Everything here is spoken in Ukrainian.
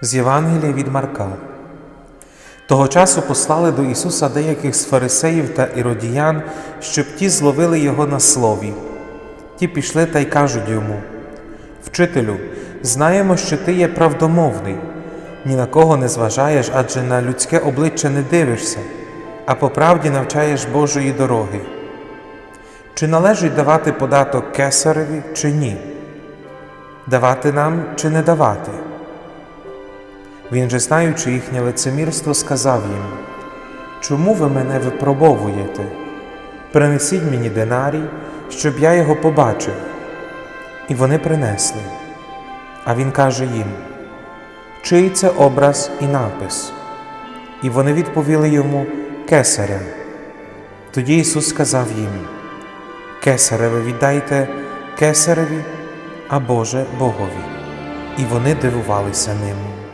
З Євангелія від Марка. Того часу послали до Ісуса деяких з фарисеїв та іродіян, щоб ті зловили Його на слові. Ті пішли та й кажуть йому: Вчителю, знаємо, що ти є правдомовний, ні на кого не зважаєш, адже на людське обличчя не дивишся, а по правді навчаєш Божої дороги. Чи належить давати податок кесареві, чи ні? Давати нам чи не давати? Він же, знаючи їхнє лицемірство, сказав їм: Чому ви мене випробовуєте? Принесіть мені динарій, щоб я його побачив. І вони принесли. А він каже їм: Чий це образ і напис? І вони відповіли йому Кесаря. Тоді Ісус сказав їм: Кесареве віддайте кесареві, а Боже Богові. І вони дивувалися ним.